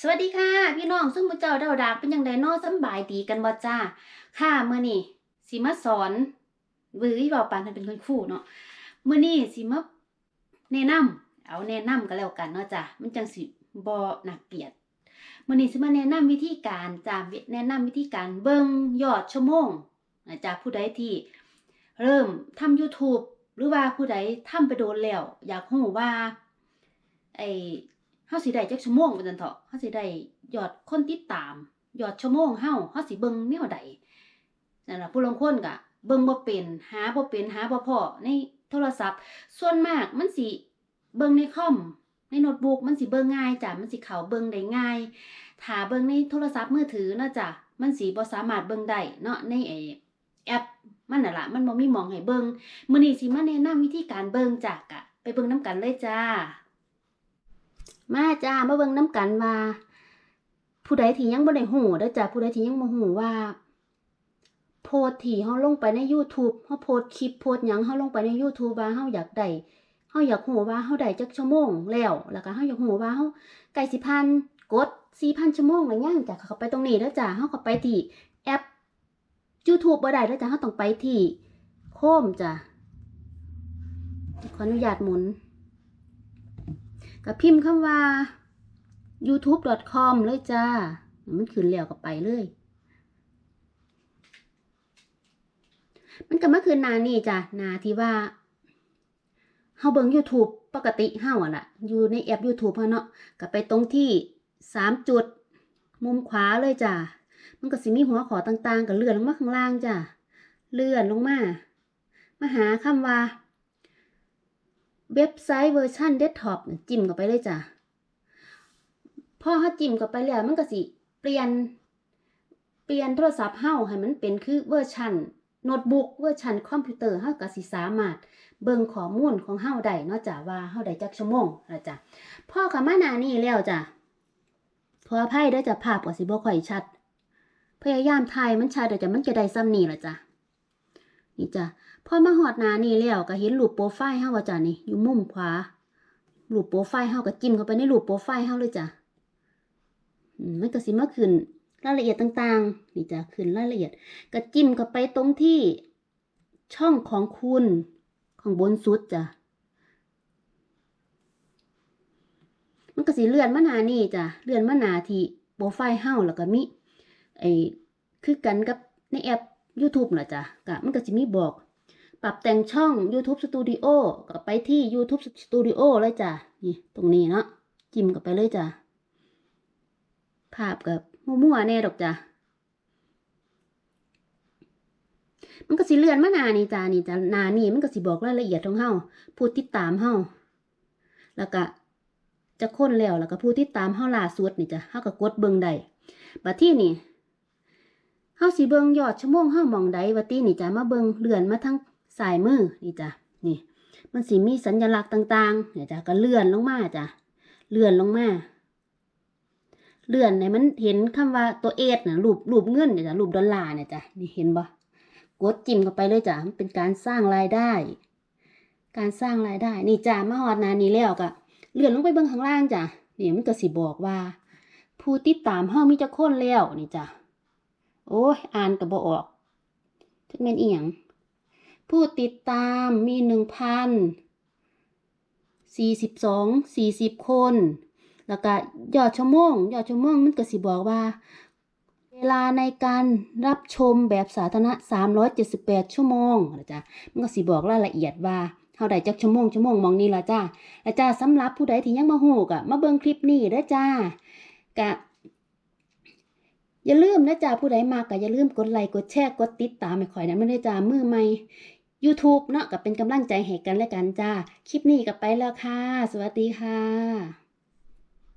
สวัสดีค่ะ พี่น้องซึ่งมุเจ้าดาวดากเป็นยังไงนอสบายดีกันบ่จ้า ค่ะเมื้อนี้สิมาสอนเว้ยเว้าปานนั้นเป็นคนครูเนาะเมื้อนี้สิมาแนะนำเอาแนะนำก็แล้วกันเนาะจ้ะมันจังสิบ่น่าเกลียดเมื้อนี้สิมาแนะนำวิธีการจ้าแนะนำวิธีการเบิ่งยอดชั่วโมงนะจ้ะผู้ใดที่เริ่มทำ YouTube หรือว่าผู้ใดทำไปโดนแล้ว อยากรู้ว่าไอ เฮาสิได้จักชั่วโมงว่าซั่นเถาะเฮาสิได้ยอดคนติดตาม ยอดชั่วโมงเฮาเฮาสิเบิ่งแนวใดนั่นล่ะผู้ลางคนก็เบิ่งบ่เป็น หาบ่เป็นหาบ่พอในโทรศัพท์ ส่วนมากมันสิเบิ่งในคอมในโน้ตบุ๊กมันสิเบิ่งง่ายจ้ะมันสิเข้าเบิ่งได้ง่ายถ้าเบิ่งในโทรศัพท์มือถือเนาะจ้ะมันสิบ่สามารถเบิ่งได้เนาะในไอ้แอปมันน่ะละมันบ่มีม่องให้เบิ่งมื้อนี้สิมาแนะนำวิธีการเบิ่งจ้ะกะไปเบิ่งนํกันเลยจ้า มาจ้ามาเบิ่งน้ำกันว่า ผู้ใดที่ยังบ่ได้ฮู้เด้อจ้าผู้ใดที่ยังบ่ฮู้ว่า โพสที่เฮาลงไปใน YouTube เฮาโพสคลิปโพสหยังเฮาลงไปใน YouTube ว่าเฮาอยากได้เฮาอยากฮู้ว่าเฮาได้จักชั่วโมงแล้วแล้วก็เฮาอยากฮู้ว่าเฮาใกล้สิพันกด4,000ชั่วโมงแล้วยังจ้ะเข้าไปตรงนี้เด้อจ้าเฮาก็ไปที่แอป YouTube บ่ได้เด้อจ้าเฮาต้องไปที่โคมจ้ะขออนุญาตหมุน ก็พิมพ์คำว่า youtube.com เลยจ้า มันขึ้นแล้วก็ไปเลย มันก็มาคืนนานี่จ้ะนาที่ว่าเฮาเบิ่ง YouTube ปกติเฮาอะล่ะ อยู่ในแอป YouTube เฮาเนาะก็ไปตรงที่สามจุด มุมขวาเลยจ้ะ มันก็สิมีหัวขอต่างๆ ก็เลื่อนลงมาข้างล่างจ้ะ เลื่อนลงมา มาหาคำว่า เว็บไซต์เวอร์ชันเดสก์ท็อปจิ้มเข้าไปเลยจ้ะพอเขาจิ้มเข้าไปแล้วมันก็สิ เปลี่ยน เปลี่ยนโทรศัพท์เฮาให้มันเป็นคือเวอร์ชันโน้ตบุ๊กเวอร์ชันคอมพิวเตอร์เฮาก็สิสามารถ เบิ่งข้อมูลของเฮาได้เนาะจ้ะว่าเฮาได้จักชั่วโมงแล้วจ้ะพ่อเข้ามานานี้แล้วจ้ะขออภัยเด้อจ้ะภาพก็สิบ่ค่อยชัด พยายามถ่ายมันชัดเดี๋ยวจ้ะมันจะได้ซ้ำนี้ล่ะจ้ะนี่จ้ะ พอมาหอดหนานี่แล้วก็เห็นรูปโปรไฟล์เฮาว่าจ้ะนี่อยู่มุมขวารูปโปรไฟล์เฮาก็จิ้มเข้าไปในรูปโปรไฟล์เฮาเลยจ้ะมันก็สิมาขึ้นรายละเอียดต่างๆ นี่จ้ะขึ้นรายละเอียดก็จิ้มเข้าไปตรงที่ช่องของคุณของบนสุดจ้ะ มันก็สิเลื่อนมาหนานี่จ้ะ เลื่อนมาหนาที่โปรไฟล์เฮาแล้วก็มีไอ้คือกันกับในแอป YouTube น่ะจ้ะก็มันก็จะมีบอก ปรับแต่งช่อง YouTube Studio ก็ไปที่ YouTube Studio เลยจ้ะ นี่ ตรงนี้เนาะ จิ้มกับไปเลยจ้ะ ภาพกับมั่วๆแน่ดอกจ้ะ มันก็สิเลื่อนมานานี่จ้ะนี่จ้ะนานี่มันก็สิบอกรายละเอียดของเฮาผู้ติดตามเฮาแล้วก็จะค้นแล้วแล้วก็ผู้ติดตามเฮาล่าสุดนี่จ้ะเฮาก็กดเบิ่งได้บัดที่นี่เฮาสิเบิ่งยอดชั่วโมงเฮามองใดว่าตินี่จ้ะมาเบิ่งเลื่อนมาทาง สายมือนี่จ้ะนี่ มันสิมีสัญลักษณ์ต่างๆเนี่ยจ้ะก็เลื่อนลงมาจ้ะเลื่อนลงมาเลื่อนให้มันเห็นคำว่าตัวเอสน่ะรูปรูปเงินเนี่ยจ้ะรูปดอลลาร์เนี่ยจ้ะนี่เห็นบ่กดจิ้มเข้าไปเลยจ้ะมันเป็นการสร้างรายได้ การสร้างรายได้นี่จ้ะมาฮอดนานี้แล้วก็เลื่อนลงไปเบิ่งข้างล่างจ้ะนี่มันก็สิบอกว่า ผู้ติดตามเฮามีจักคนแล้วนี่จ้ะโอ้ยอ่านก็บ่ออกทึกแม่นอีหยัง ผู้ติดตามมีหนึ่งพันสี่สิบสองสี่สิบคน แล้วก็ยอดชั่วโมง ยอดชั่วโมงมันก็สิบอกว่า เวลาในการรับชมแบบสาธารณะ378ชั่วโมงนะจ๊ะมันก็สิบอกรายละเอียดว่าเท่าใดจักชั่วโมงชั่วโมงมองนี่ละจ้าแล้วจ้าสำหรับผู้ใดที่ยังมาฮู้ก็มาเบิ่งคลิปนี้เด้อจ้ากะอย่าลืมนะจ๊ะผู้ใดมากก็อย่าลืมกดไลค์กดแชร์กดติดตามให้ข่อยนะไม่ได้จ้ามือใหม่ YouTube เนาะก็เป็นกำลังใจให้กันและกันจ้า คลิปนี้ก็ไปแล้วค่ะ สวัสดีค่ะ